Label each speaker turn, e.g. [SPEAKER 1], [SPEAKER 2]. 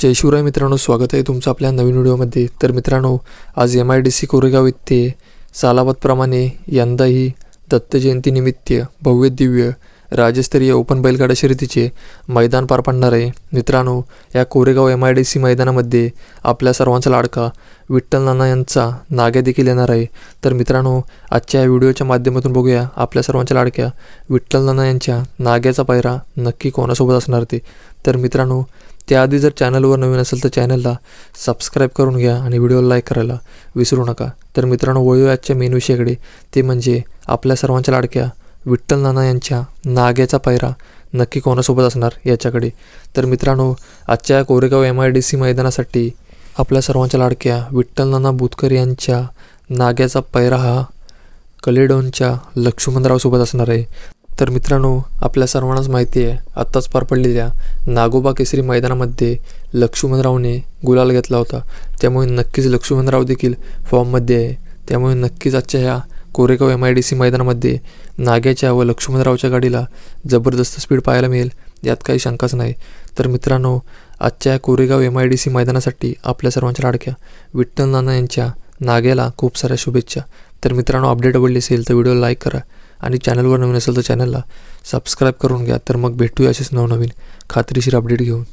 [SPEAKER 1] जय शिवराय मित्रांनो स्वागत आहे तुमचं आपल्या नवीन व्हिडिओमध्ये. तर मित्रांनो आज M I D C Koregaon येथे सालाबादप्रमाणे यंदाही दत्त जयंतीनिमित्त भव्य दिव्य राज्यस्तरीय ओपन बैलगाडा शर्यतीचे मैदान पार पडणार आहे. मित्रांनो या Koregaon M I D C मैदानामध्ये आपल्या सर्वांचा लाडका विठ्ठल नाना यांचा नाग्या देखील येणार आहे. तर मित्रांनो आजच्या या व्हिडिओच्या माध्यमातून बघूया आपल्या सर्वांच्या लाडक्या विठ्ठल नाना यांच्या नाग्याचा पायरा नक्की कोणासोबत असणार ते. तर मित्रांनो त्याआधी जर चॅनलवर नवीन असेल तर चॅनलला सबस्क्राईब करून घ्या आणि व्हिडिओला लाईक करायला विसरू नका. तर मित्रांनो वळूया आजच्या मेन विषयाकडे. ते म्हणजे आपल्या सर्वांच्या लाडक्या विठ्ठल नाना यांच्या नाग्याचा पायरा नक्की कोणासोबत असणार याच्याकडे. तर मित्रांनो आजच्या Koregaon M I D C मैदानासाठी आपल्या सर्वांच्या लाडक्या विठ्ठल नाना बुतकर यांच्या नाग्याचा पायरा हा कलेडोनच्या लक्ष्मणरावसोबत असणार आहे. तर मित्रांनो आपल्या सर्वांनाच माहिती आहे आत्ताच पार पडलेल्या नागोबा केसरी मैदानामध्ये लक्ष्मणरावने गुलाल घेतला होता. त्यामुळे नक्कीच लक्ष्मणराव देखील फॉर्ममध्ये आहे. त्यामुळे नक्कीच आजच्या ह्या Koregaon M I D C मैदानामध्ये नाग्याच्या व लक्ष्मणरावच्या गाडीला जबरदस्त स्पीड पाहायला मिळेल यात काही शंकाच नाही. तर मित्रांनो आजच्या या Koregaon M I D C मैदानासाठी आपल्या सर्वांच्या लाडक्या विठ्ठल नाना यांच्या नाग्याला खूप साऱ्या शुभेच्छा. तर मित्रांनो अपडेट आवडली असेल तर व्हिडिओला लाईक करा. आणि चॅनलवर नवीन असेल तर चॅनलला सबस्क्राईब करून घ्या. तर मग भेटूया असेच नवनवीन खात्रीशीर अपडेट घेऊन.